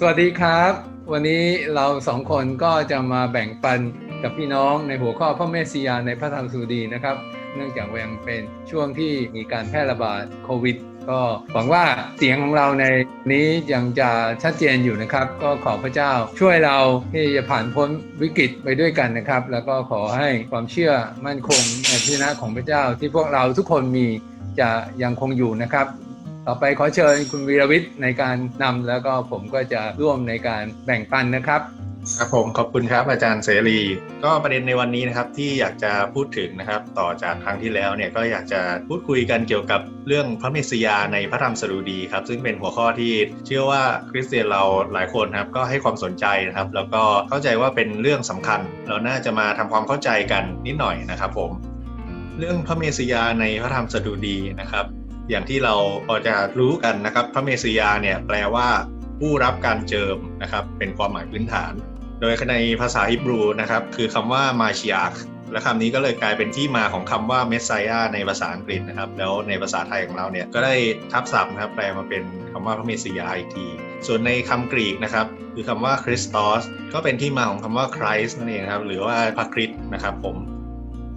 สวัสดีครับ วันนี้เราสองคนก็จะมาแบ่งปันกับพี่น้องในหัวข้อพระเมสสิยาในพระธรรมสุดีนะครับ เนื่องจากว่ายังเป็นช่วงที่มีการแพร่ระบาดโควิด ก็หวังว่าเสียงของเราในนี้ยังจะชัดเจนอยู่นะครับ ก็ขอพระเจ้าช่วยเราที่จะผ่านพ้นวิกฤตไปด้วยกันนะครับ แล้วก็ขอให้ความเชื่อมั่นคงในพระนะของพระเจ้า ที่พวกเราทุกคนมีจะยังคงอยู่นะครับ ต่อไปขอเชิญคุณวีรวิทย์ในการนำแล้วก็ผมก็จะร่วมในการแบ่งปันนะครับครับผมขอบคุณครับอาจารย์เสรี ก็ประเด็นในวันนี้นะครับที่อยากจะพูดถึงนะครับ ต่อจากครั้งที่แล้วเนี่ยก็อยากจะพูดคุยกันเกี่ยวกับเรื่องพระเมสสยาในพระธรรมสดุดีครับ ซึ่งเป็นหัวข้อที่เชื่อว่าคริสเตียนเราหลายคนครับก็ให้ความสนใจนะครับ แล้วก็เข้าใจว่าเป็นเรื่องสำคัญ เราน่าจะมาทำความเข้าใจกันนิดหน่อยนะครับผมเรื่องพระเมสสยาในพระธรรมสดุดีนะครับ อย่างที่เราพอจะรู้กันนะครับ พระเมสสิยาเนี่ยแปลว่าผู้รับการเจิมนะครับ เป็นความหมายพื้นฐาน โดยในภาษาฮิบรูนะครับ คือคำว่ามาชิอาและคำนี้ก็เลยกลายเป็นที่มาของคำว่าเมสไซยาในภาษาอังกฤษนะครับ แล้วในภาษาไทยของเราเนี่ยก็ได้ทับศัพท์นะครับแปลมาเป็นคำว่าพระเมสสิยาอีกที ส่วนในคำกรีกนะครับคือคำว่าคริสตอสก็เป็นที่มาของคำว่าคริสนั่นเองครับหรือว่าพระคริสต์นะครับผม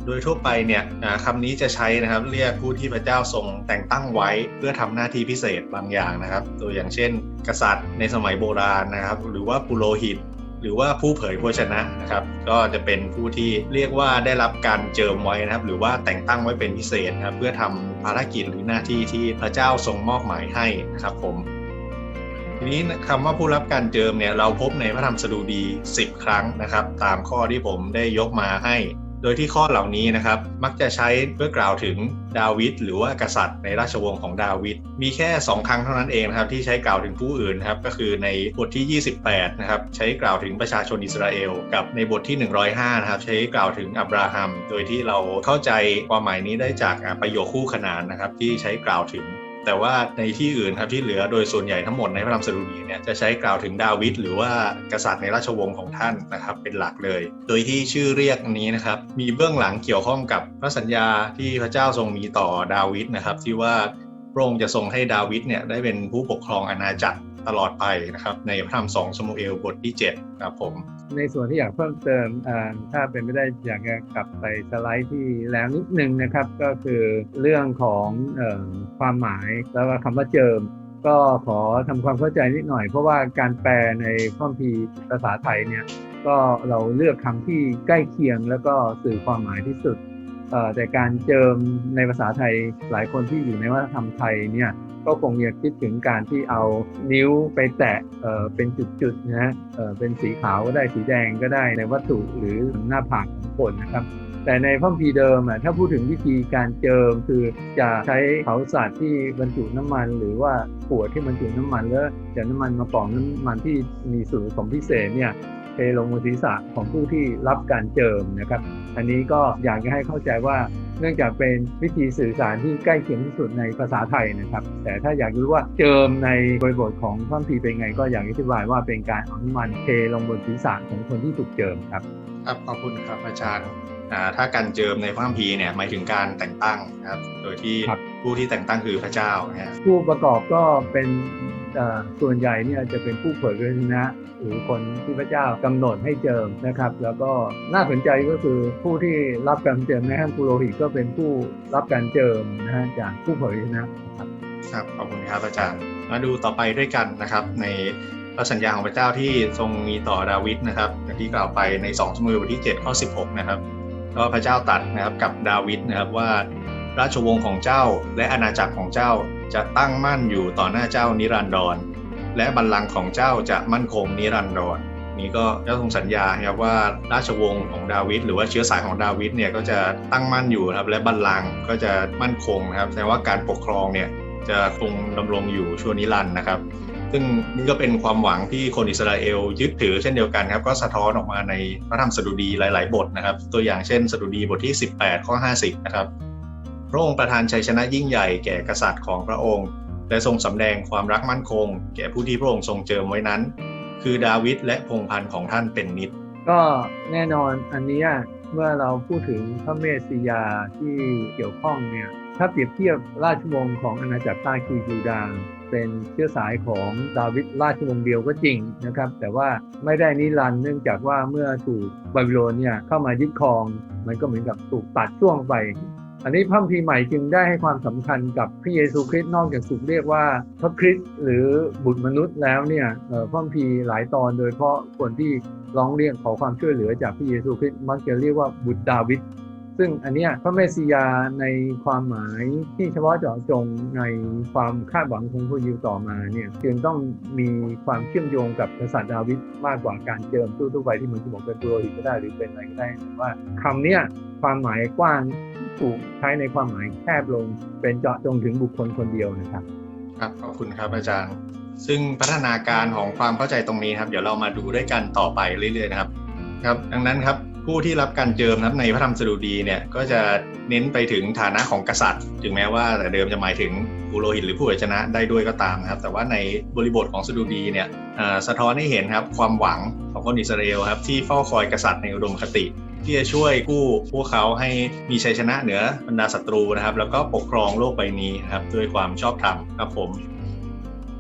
โดยทั่วไปเนี่ยคำนี้จะใช้นะครับเรียกผู้ที่พระเจ้าทรงแต่งตั้งไว้ เพื่อทำหน้าที่พิเศษบางอย่างนะครับ ตัวอย่างเช่น กษัตริย์ในสมัยโบราณนะครับ หรือว่าปุโรหิต หรือว่าผู้เผยพระชนะนะครับ ก็จะเป็นผู้ที่เรียกว่าได้รับการเจิมไว้นะครับ หรือว่าแต่งตั้งไว้เป็นพิเศษนะครับเพื่อทำภารกิจหรือหน้าที่ที่พระเจ้าทรงมอบหมายให้นะครับผมทีนี้คำว่าผู้รับการเจิมเนี่ยเราพบในพระธรรมสดุดี 10 ครั้งนะครับ ตามข้อที่ผมได้ยกมาให้ โดยที่ข้อเหล่านี้นะครับมักจะใช้เพื่อกล่าวถึงดาวิดหรือว่ากษัตริย์ในราชวงศ์ของดาวิดมีแค่ 2 ครั้งเท่านั้นเองนะครับที่ใช้กล่าวถึงผู้อื่นนะครับก็คือในบทที่ 28นะครับใช้กล่าวถึงประชาชนอิสราเอลกับในบทที่ 105นะครับใช้กล่าวถึงอับราฮัม โดยที่เราเข้าใจความหมายนี้ได้จากประโยคคู่ขนานนะครับที่ใช้กล่าวถึง แต่ว่าในที่อื่นครับที่เหลือโดยส่วนใหญ่ทั้งหมดในพระธรรมสดุดีเนี่ยจะใช้กล่าวถึงดาวิดหรือว่ากษัตริย์ในราชวงศ์ของท่านนะครับเป็นหลักเลย โดยที่ชื่อเรียกนี้นะครับมีเบื้องหลังเกี่ยวข้องกับพระสัญญาที่พระเจ้าทรงมีต่อดาวิดนะครับที่ว่าพระองค์จะทรงให้ดาวิดเนี่ยได้เป็นผู้ปกครองอาณาจักร ตลอดไปนะครับ ในพระธรรมสองสมุเอลบทที่7ครับผมในส่วนที่อยากเพิ่มเติมถ้าเป็นไม่ได้อยากจะกลับไปสไลด์ที่แล้วนิดนึงนะครับ ก็คือเรื่องของอความหมายแล้วก็คำว่าเจิมก็ขอทำความเข้าใจนิดหน่อย เพราะว่าการแปลในข้อมพีภาษาไทยเนี่ยก็เราเลือกคำที่ใกล้เคียงแล้วก็สื่อความหมายที่สุด แต่การเจิมในภาษาไทยหลายคนที่อยู่ในวัฒนธรรมไทยเนี่ยก็คงจะคิดถึงการที่เอานิ้วไปแตะเเป็นจุดๆนะฮะเป็นสีขาวก็ได้สีแดงก็ได้ในวัตถุหรือหน้าผากของคนนะครับแต่ในพระคัมภีเดิมอะถ้าพูดถึงวิธีการเจิมคือจะใช้เผาสัตว์ที่บรรจุน้ำมัน หรือว่าขวดที่บรรจุน้ำมันแล้วจากน้ำมันมาปองน้ำมันที่มีส่วนผสมพิเศษเนี่ย เทลงบนศีรษะของผู้ที่รับการเจิมนะครับ อันนี้ก็อยากจะให้เข้าใจว่าเนื่องจากเป็นวิธีสื่อสารที่ใกล้เคียงที่สุดในภาษาไทยนะครับ แต่ถ้าอยากรู้ว่าเจิมในบริบทของพระคัมภีร์เป็นไง ก็อยากอธิบายว่าเป็นการเอาน้ำมันเทลงบนศีรษะของคนที่ถูกเจิมครับครับขอบคุณครับอาจารย์ถ้าการเจิมในพระคัมภีร์เนี่ยหมายถึงการแต่งตั้งนะครับ โดยที่ผู้ที่แต่งตั้งคือพระเจ้านะผู้ประกอบก็เป็นส่วนใหญ่เนี่ยจะเป็นผู้เผยพระชนะ หรือคนที่พระเจ้ากำหนดให้เจิมนะครับ แล้วก็น่าสนใจก็คือผู้ที่รับการเจิมในห้างปุโรหิตก็เป็นผู้รับการเจิมนะฮะจากผู้เผยชนะครับครับขอบคุณครับอาจารย์มาดูต่อไปด้วยกันนะครับ ในพระสัญญาของพระเจ้าที่ทรงมีต่อดาวิดนะครับอย่างที่กล่าวไปใน2สมุเอลบทที่7ข้อ16 นะครับ ก็พระเจ้าตัดนะครับกับดาวิดนะครับว่าราชวงศ์ของเจ้าและอาณาจักรของเจ้าจะตั้งมั่นอยู่ต่อหน้าเจ้านิรันดร และบัลลังก์ของเจ้าจะมั่นคงนิรันดรนี้ก็เจ้าทรงสัญญาครับว่าราชวงศ์ของดาวิดหรือว่าเชื้อสายของดาวิดเนี่ยก็จะตั้งมั่นอยู่ครับและบัลลังก์ก็จะมั่นคงนะครับแสดงว่าการปกครองเนี่ยจะคงดำรงอยู่ชั่วนิรันดร์นะครับ ซึ่งนี่ก็เป็นความหวังที่คนอิสราเอลยึดถือเช่นเดียวกันครับ ก็สะท้อนออกมาในพระธรรมสดุดีหลาย ๆ บทนะครับ ตัวอย่างเช่นสดุดีบทที่ 18 ข้อ 50 นะครับ พระองค์ประทานชัยชนะยิ่งใหญ่แก่กษัตริย์ของพระองค์ และทรงสำแดงความรักมั่นคง แก่ผู้ที่พระองค์ทรงเจิมไว้นั้น คือดาวิดและพงพันธ์ของท่านเป็นนิด ก็แน่นอนอันนี้เมื่อเราพูดถึงพระเมสสิยาที่เกี่ยวข้องเนี่ยถ้าเปรียบเทียบราชวงศ์ของอาณาจักรใต้คือยูดาห์เป็นเชื้อสายของดาวิดราชวงศ์เดียวก็จริงนะครับ แต่ว่าไม่ได้นิรันด์เนื่องจากว่าเมื่อถูกบาบิโลนเนี่ยเข้ามายึดครอง มันก็เหมือนกับถูกตัดช่วงไป อันนี้พระคัมภีร์ใหม่จึงได้ให้ความสำคัญกับพระเยซูคริสต์นอกจากถูกเรียกว่าพระคริสต์หรือบุตรมนุษย์แล้วเนี่ยพ่อพระคัมภีร์หลายตอนโดยเฉพาะคนที่ร้องเรียกขอความช่วยเหลือจากพระเยซูคริสต์มักจะเรียกว่าบุตรดาวิด ซึ่งอันเนี้ยพระเมสสิยาในความหมายที่เฉพาะเจาะจงในความคาดหวังของพระยิวต่อมาเนี่ยจึงต้องมีความเชื่อมโยงกับกษัตริย์ดาวิดมากกว่าการเจิมทั่วไปที่มันจะบอกเป็นตัวอีกก็ได้หรือเป็นอะไรก็ได้แต่ว่าคำเนี้ยความหมายกว้างถูกใช้ในความหมายแคบลง เป็นเจาะจงถึงบุคคลคนเดียวนะครับครับขอบคุณครับอาจารย์ ซึ่งพัฒนาการของความเข้าใจตรงนี้ครับ เดี๋ยวเรามาดูด้วยกันต่อไปเรื่อยๆนะครับ ครับ ดังนั้นครับ ผู้ที่รับการเจิมนะครับในพระธรรมสดุดีเนี่ยก็จะเน้นไปถึงฐานะของกษัตริย์ ถึงแม้ว่าแต่เดิมจะหมายถึงปุโรหิตหรือผู้เผยชนะได้ด้วยก็ตามนะครับ แต่ว่าในบริบทของสดุดีเนี่ยสะท้อนให้เห็นครับความหวังของคนอิสราเอลครับที่เฝ้าคอยกษัตริย์ในอุดมคติ ที่จะช่วยกู้พวกเขาให้มีชัยชนะเหนือบรรดาศัตรูนะครับ แล้วก็ปกครองโลกใบนี้นะครับด้วยความชอบธรรมครับผม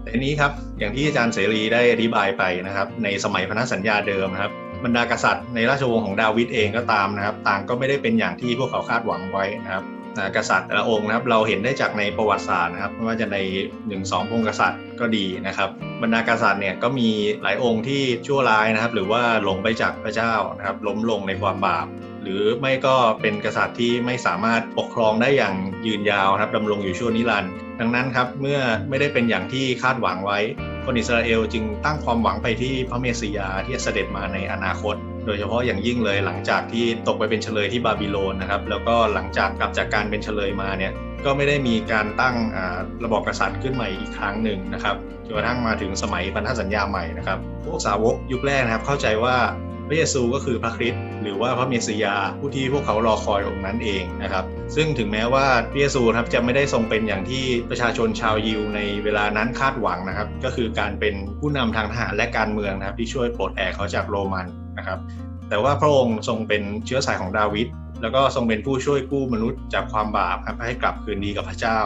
แต่นี้ครับอย่างที่อาจารย์เสรีได้อธิบายไปนะครับ ในสมัยพันธสัญญาเดิมนะครับ บรรดากษัตริย์ในราชวงศ์ของดาวิดเองก็ตามนะครับ ต่างก็ไม่ได้เป็นอย่างที่พวกเขาคาดหวังไว้นะครับอ่ากษัตริย์แต่ละองค์นะครับเราเห็นได้จากในประวัติศาสตร์นะครับไม่ว่าจะใน1นึ่งสองพงศ์กษัตริย์ก็ดีนะครับ บรรดากษัตริย์เนี่ยก็มีหลายองค์ที่ชั่วร้ายนะครับ หรือว่าหลงไปจากพระเจ้านะครับ ล้มลงในความบาป หรือไม่ก็เป็นกษัตริย์ที่ไม่สามารถปกครองได้อย่างยืนยาวนะครับดำรงอยู่ชั่วนิรันดร์ดังนั้นครับเมื่อไม่ได้เป็นอย่างที่คาดหวังไว้ คนอิสราเอลจึงตั้งความหวังไปที่พระเมสสิยาที่จะเสด็จมาในอนาคต โดยเฉพาะอย่างยิ่งเลยหลังจากที่ตกไปเป็นเฉลยที่บาบิโลนนะครับแล้วก็หลังจากกลับจากการเป็นเฉลยมาเนี่ยก็ไม่ได้มีการตั้งระบอบกษัตริย์ขึ้นใหม่อีกครั้งหนึ่งนะครับจนกระทั่งมาถึงสมัยพันธสัญญาใหม่นะครับพวกสาวกยุคแรกนะครับเข้าใจว่า ระเยซูก็คือพระคริสต์หรือว่าพระเมสสิยาผู้ที่พวกเขารอคอยองค์นั้นเองนะครับ ซึ่งถึงแม้ว่าพระเยซูนะครับจะไม่ได้ทรงเป็นอย่างที่ประชาชนชาวยิวในเวลานั้นคาดหวังนะครับ ก็คือการเป็นผู้นำทางทหารและการเมืองนะครับที่ช่วยปลดแอกเขาจากโรมันนะครับ แต่ว่าพระองค์ทรงเป็นเชื้อสายของดาวิดแล้วก็ทรงเป็นผู้ช่วยกู้มนุษย์จากความบาปครับให้กลับคืนดีกับพระเจ้า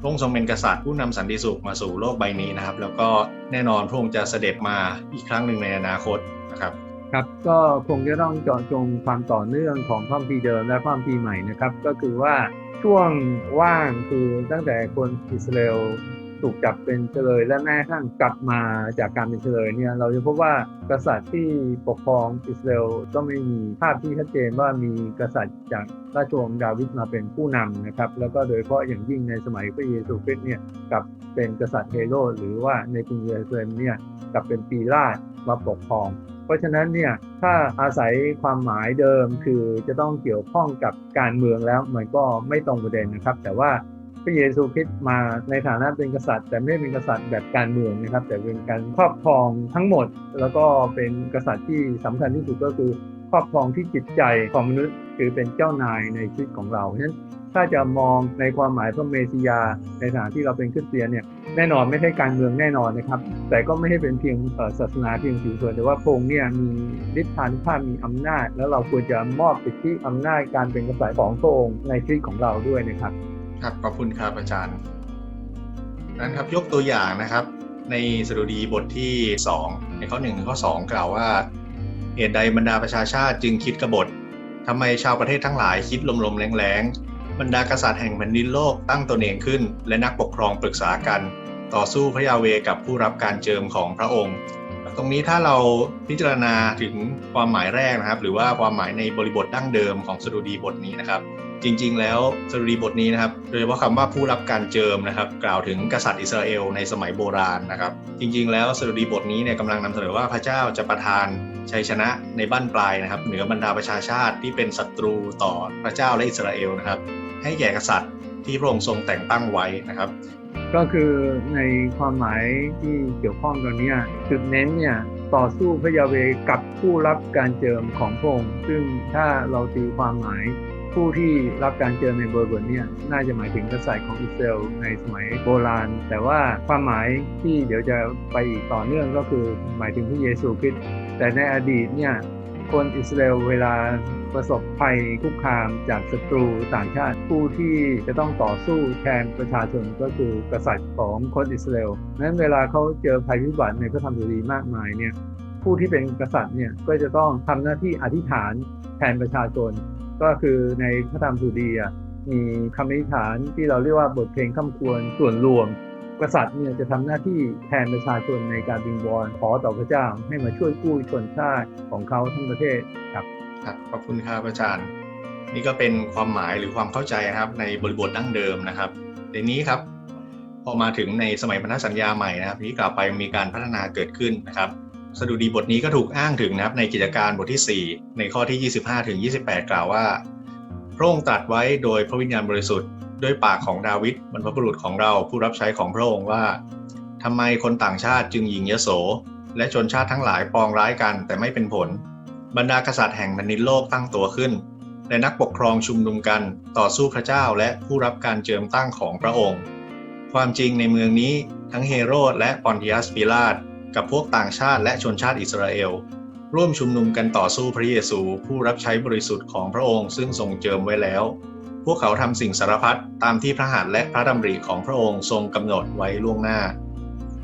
พระองค์ทรงเป็นกษัตริย์ผู้นำสันติสุขมาสู่โลกใบนี้นะครับ แล้วก็แน่นอนพระองค์จะเสด็จมาอีกครั้งหนึ่งในอนาคตนะครับ ครับก็คงจะต้องเจาะจงความต่อเนื่องของพระคัมภีเดิมและพระคัมภีใหม่นะครับ ก็คือว่าช่วงว่างคือตั้งแต่คนอิสราเอลถูกจับเป็นเฉลยและแม้กระทั่งกลับมาจากการเป็นเฉลยเนี่ยเราจะพบว่ากษัตริย์ที่ปกครองอิสราเอลก็ไม่มีภาพที่ชัดเจนว่ามีกษัตริย์จากราชวงศ์ดาวิดมาเป็นผู้นำนะครับแล้วก็โดยเฉพาะอย่างยิ่งในสมัยพระเยซูคริสต์เนี่ยกลับเป็นกษัตริย์เฮโรดหรือว่าในกรุงเยรูซาเล็มเนี่ยกลับเป็นปีลาสมาปกครอง เพราะฉะนั้นเนี่ยถ้าอาศัยความหมายเดิมคือจะต้องเกี่ยวข้องกับการเมืองแล้วมันก็ไม่ตรงประเด็นนะครับ แต่ว่าพระเยซูคริสต์มาในฐานะเป็นกษัตริย์ แต่ไม่ได้เป็นกษัตริย์แบบการเมืองนะครับ แต่เป็นการครอบครองทั้งหมด แล้วก็เป็นกษัตริย์ที่สำคัญที่สุดก็คือครอบครองที่จิตใจของมนุษย์คือเป็นเจ้านายในชีวิตของเราเพราะฉะนั้น ถ้าจะมองในความหมายพระเมสสิยา ในฐานที่เราเป็นคริสเตียนเนี่ยแน่นอนไม่ใช่การเมืองแน่นอนนะครับ แต่ก็ไม่ใช่เป็นเพียงศาสนาเพียงผิวเผินแต่ว่าพงเนี่ยมีฤทธานุภาพมีอำนาจ แล้วเราควรจะมอบสิทธิอำนาจการเป็นกษัตริย์ของพระองค์ในชีวิตของเราด้วยนะครับ ครับขอบคุณครับอาจารย์นั้นครับยกตัวอย่างนะครับ ในสดุดีบทที่ 2 ในข้อ1ถึงข้อ 2 กล่าวว่าเหตุใดบรรดาประชาชาติจึงคิดกบฏทำไมชาวประเทศทั้งหลายคิดลมๆแรงๆ บรรดากษัตริย์แห่งแผ่นดินโลกตั้งตนเองขึ้น และนักปกครองปรึกษากัน ต่อสู้พระยาเวกับผู้รับการเจิมของพระองค์ ตรงนี้ถ้าเราพิจารณาถึงความหมายแรกนะครับ หรือว่าความหมายในบริบทดั้งเดิมของสดุดีบทนี้นะครับ จริงๆ แล้วสดุดีบทนี้นะครับ โดยเฉพาะคำว่าผู้รับการเจิมนะครับ กล่าวถึงกษัตริย์อิสราเอลในสมัยโบราณนะครับ จริงๆ แล้วสดุดีบทนี้เนี่ยกำลังนำเสนอว่าพระเจ้าจะประทานชัยชนะในบ้านปลายนะครับ เหนือบรรดาประชาชาติที่เป็นศัตรูต่อพระเจ้าและอิสราเอลนะครับ ให้แก่กษัตริย์ที่พระองค์ทรงแต่งตั้งไว้นะครับก็คือในความหมายที่เกี่ยวข้องกันเนี่ยจุดเน้นเนี่ยต่อสู้พระยาเวกับผู้รับการเจิมของพระองค์ซึ่งถ้าเราตีความหมาย ผู้ที่รับการเจิมในบริบทเนี่ยน่าจะหมายถึงกษัตริย์ของอิสราเอลในสมัยโบราณ แต่ว่าความหมายที่เดี๋ยวจะไปอีกต่อเนื่องก็คือหมายถึงพระเยซูคริสต์แต่ในอดีตเนี่ยคนอิสราเอลเวลาประสบภัยคุกคามจากศัตรูต่างชาติผู้ที่จะต้องต่อสู้แทนประชาชนก็คือกษัตริย์ของคนอิสราเอลนั้นเวลาเขาเจอภัยพิบัติในพระธรรมสุรีมากมายเนี่ยผู้ที่เป็นกษัตริย์เนี่ยก็จะต้องทำหน้าที่อธิษฐานแทนประชาชน ก็คือในพระธรรมสุรีอะมีคำอธิษฐานที่เราเรียกว่าบทเพลงคำควรส่วนรวม กษัตริย์เนี่ยจะทำหน้าที่แทนประชาชนในการวิงวอนขอต่อพระเจ้าให้มาช่วยกู้ชนชาติของเขาทั้งประเทศครับครับขอบคุณครับอาจารย์ นี่ก็เป็นความหมายหรือความเข้าใจนะครับ ในบริบทดั้งเดิมนะครับทีนี้ครับ พอมาถึงในสมัยพันธสัญญาใหม่นะครับที่กล่าวไปมีการพัฒนาเกิดขึ้นนะครับ สดุดีบทนี้ก็ถูกอ้างถึงนะครับในกิจการบทที่ 4 ในข้อที่ 25 ถึง 28 กล่าวว่า พระองค์ตรัสไว้โดยพระวิญญาณบริสุทธิ์ด้วยปากของดาวิดบรรพบุรุษของเราผู้รับใช้ของพระองค์ว่าทำไมคนต่างชาติจึงหยิงยโส และชนชาติทั้งหลายปองร้ายกันแต่ไม่เป็นผล บรรดากษัตริย์แห่งแผ่นดินโลกตั้งตัวขึ้น และนักปกครองชุมนุมกันต่อสู้พระเจ้าและผู้รับการเจิมตั้งของพระองค์ ความจริงในเมืองนี้ทั้งเฮโรดและปอนติอัสปิลาต กับพวกต่างชาติและชนชาติอิสราเอล ร่วมชุมนุมกันต่อสู้พระเยซูผู้รับใช้บริสุทธิ์ของพระองค์ซึ่งทรงเจิมไว้แล้ว พวกเขาทำสิ่งสารพัดตามที่พระหัตถ์และพระดำริของพระองค์ทรงกำหนดไว้ล่วงหน้า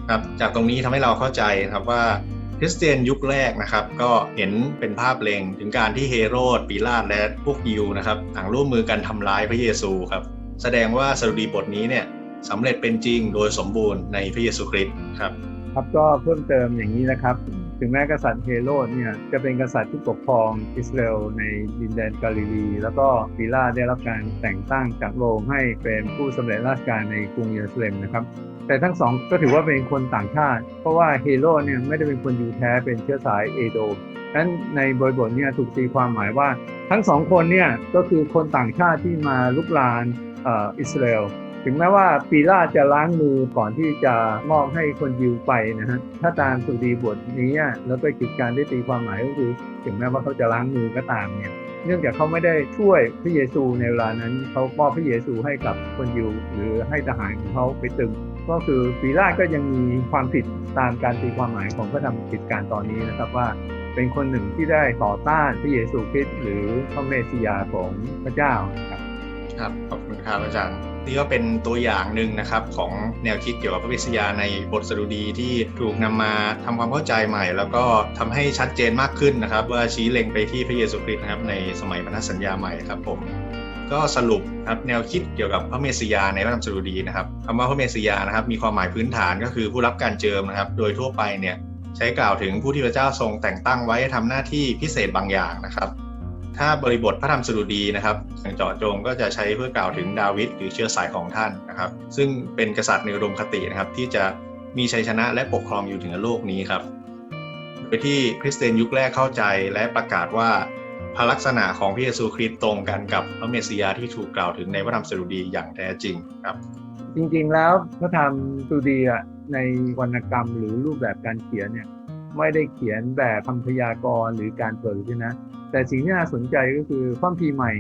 ครับจากตรงนี้ทำให้เราเข้าใจครับว่าคริสเตียนยุคแรกนะครับก็เห็นเป็นภาพเล็งถึงการที่เฮโรดปีลาตและพวกยิวนะครับต่างร่วมมือกันทำร้ายพระเยซูครับแสดงว่าสดุดีบทนี้เนี่ยสำเร็จเป็นจริงโดยสมบูรณ์ในพระเยซูคริสต์ครับ ครับก็เพิ่มเติมอย่างนี้นะครับ ถึงแม้กษัตริย์เฮโรดเนี่ยจะเป็นกษัตริย์ที่ปกครองอิสราเอลในดินแดนกาลิลี แล้วก็ปีล่าได้รับการแต่งตั้งจากโรมให้เป็นผู้สำเร็จราชการในกรุงเยรูซาเล็มนะครับ แต่ทั้งสองก็ถือว่าเป็นคนต่างชาติ เพราะว่าเฮโรดเนี่ยไม่ได้เป็นคนยูแท้เป็นเชื้อสายเอโดมนั้นในบริบทเนี่ยถูกตีความหมายว่าทั้งสองคนเนี่ยก็คือคนต่างชาติที่มาลุกลานออิสราเอล ถึงแม้ว่าปีลาจะล้างมือก่อนที่จะมอบให้คนยิวไปนะฮะถ้าตามสุดีบทนี้แล้วก็กิจการได้ตีความหมายก็คือ ถึงแม้ว่าเขาจะล้างมือก็ตามเนี่ยเนื่องจากเขาไม่ได้ช่วยพระเยซูในเวลานั้นเขามอบพระเยซูให้กับคนยิวหรือให้ทหารของเขาไปตึง ก็คือปีลาก็ยังมีความผิดตามการตีความหมายของพระธรรมกิจการตอนนี้นะครับว่าเป็นคนหนึ่งที่ได้ต่อต้านพระเยซูคริสต์หรือพระเมสสิยาของพระเจ้า ครับขอบคุณครับอาจารย์นี่ก็เป็นตัวอย่างหนึ่งนะครับของแนวคิดเกี่ยวกับพระวิทยาในบทสดุดีที่ถูกนำมาทำความเข้าใจใหม่ แล้วก็ทำให้ชัดเจนมากขึ้นนะครับ ว่าชี้เล็งไปที่พระเยซูคริสต์นะครับในสมัยพันธสัญญาใหม่ครับผมก็สรุปครับแนวคิดเกี่ยวกับพระเมสสิยาในพระธรรมสดุดีนะครับคำว่าพระเมสสิยานะครับ มีความหมายพื้นฐานก็คือผู้รับการเจิมนะครับ โดยทั่วไปเนี่ยใช้กล่าวถึงผู้ที่พระเจ้าทรงแต่งตั้งไว้ให้ทำหน้าที่พิเศษบางอย่างนะครับ ถ้าบริบทพระธรรมสดุดีนะครับอย่างเจาะจงก็จะใช้เพื่อกล่าวถึงดาวิดหรือเชื้อสายของท่านนะครับ ซึ่งเป็นกษัตริย์ในอุดมคตินะครับ ที่จะมีชัยชนะและปกครองอยู่ถึงโลกนี้ครับ โดยที่คริสเตียนยุคแรกเข้าใจและประกาศว่าพระลักษณะของพระเยซูคริสต์ตรงกันกับพระเมสสิยาที่ถูกกล่าวถึงในพระธรรมสดุดีอย่างแท้จริงครับ จริงๆแล้วพระธรรมสุดีอะในวรรณกรรมหรือรูปแบบการเขียนเนี่ยไม่ได้เขียนแบบคำพยากรณ์หรือการเปิดนะ แต่สิ่งที่น่าสนใจก็คือพระคัมภีใหม่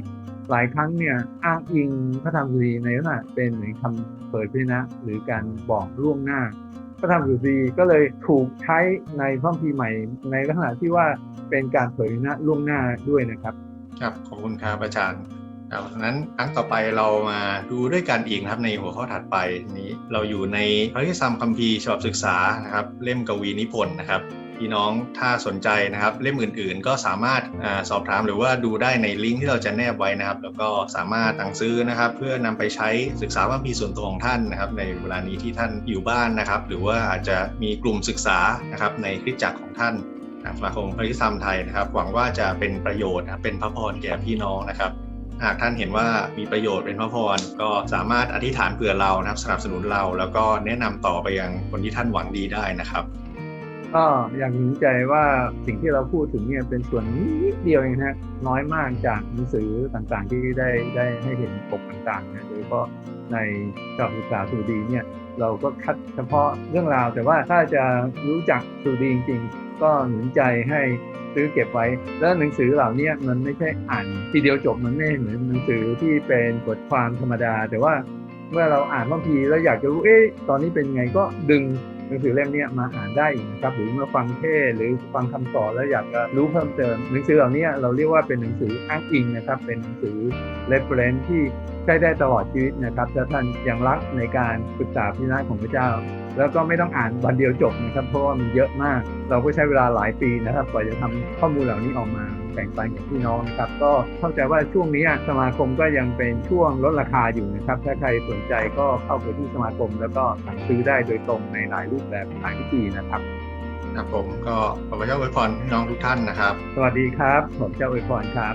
หลายครั้งเนี่ยอ้างอิงพระธรรมสุดีในลักษณะเป็นเหมือนคำเปิดพนะหรือการบอกล่วงหน้า พระธรรมสุดีก็เลยถูกใช้ในพระคัมภีร์ใหม่ ในลักษณะที่ว่าเป็นการเผยพนะล่วงหน้าด้วยนะครับ ครับขอบคุณครับอาจารย์ครับดังนั้นครั้งต่อไปเรามาดูด้วยกันอีกนะครับในหัวข้อถัดไปนี้เราอยู่ในพระพิธรรมคัมภีร์ฉบับศึกษานะครับ เล่มกวีนิพนธ์นะครับ พี่น้องถ้าสนใจนะครับ เล่มอื่น ๆ ก็สามารถอสอบถามหรือว่าดูได้ในลิงก์ที่เราจะแนบไว้นะครับ แล้วก็สามารถสั่งซื้อนะครับ เพื่อนำไปใช้ศึกษาพระคัมภีร์ส่วนตัวของท่านนะครับ ในเวลานี้ที่ท่านอยู่บ้านนะครับ หรือว่าอาจจะมีกลุ่มศึกษานะครับในคริสตจักรของท่านสมาคมพระพิธรรมไทยนะครับ หวังว่าจะเป็นประโยชน์นะเป็นพระพรแก่พี่น้องนะครับหากท่านเห็นว่ามีประโยชน์เป็นพระพรก็สามารถอธิษฐานเผื่อเรานะครับสนับสนุนเรา แล้วก็แนะนำต่อไปยังคนที่ท่านหวังดีได้นะครับ ก็อยากหนุนใจว่าสิ่งที่เราพูดถึงเนี่ยเป็นส่วนนิดเดียวเองนะฮะน้อยมากจากหนังสือต่างๆ ที่ได้ได้ให้เห็นปกต่างๆนะโดยเฉพาะในฉบับศึกษาสูดีเนี่ยเราก็คัดเฉพาะเรื่องราว แต่ว่าถ้าจะรู้จักสูดีจริงๆ ก็หนุนใจให้ซื้อเก็บไว้ แล้วหนังสือเหล่านี้มันไม่ใช่อ่านทีเดียวจบมันไม่เหมือนหนังสือที่เป็นบทความธรรมดา แต่ว่าเมื่อเราอ่านบางทีแล้วอยากจะรู้เอ๊ะตอนนี้เป็นไงก็ดึง หนังสือเล่มนี้มาอ่านได้อีกนะครับหรือมาฟังเทศหรือฟังคำสอนแล้วอยากจะรู้เพิ่มเติม หนังสือเหล่านี้เราเรียกว่าเป็นหนังสืออ้างอิงนะครับ เป็นหนังสือ reference ที่ใช้ได้ตลอดชีวิตนะครับถ้าท่านยังรักในการศึกษาพิจารณาของพระเจ้า แล้วก็ไม่ต้องอ่านวันเดียวจบนะครับเพราะว่ามันเยอะมาก เราก็ใช้เวลาหลายปีนะครับกว่าจะทำข้อมูลเหล่านี้ออกมาแบ่งปันกับพี่น้องนะครับก็เข้าใจว่าช่วงนี้สมาคมก็ยังเป็นช่วงลดราคาอยู่นะครับถ้าใครสนใจก็เข้าไปที่สมาคม แล้วก็สั่งซื้อได้โดยตรงในหลายรูปแบบหลายวิธีนะครับครับผมก็ขอพระเจ้าอวยพรพี่น้องทุกท่านนะครับ สวัสดีครับผมเจ้าอวยพรครับ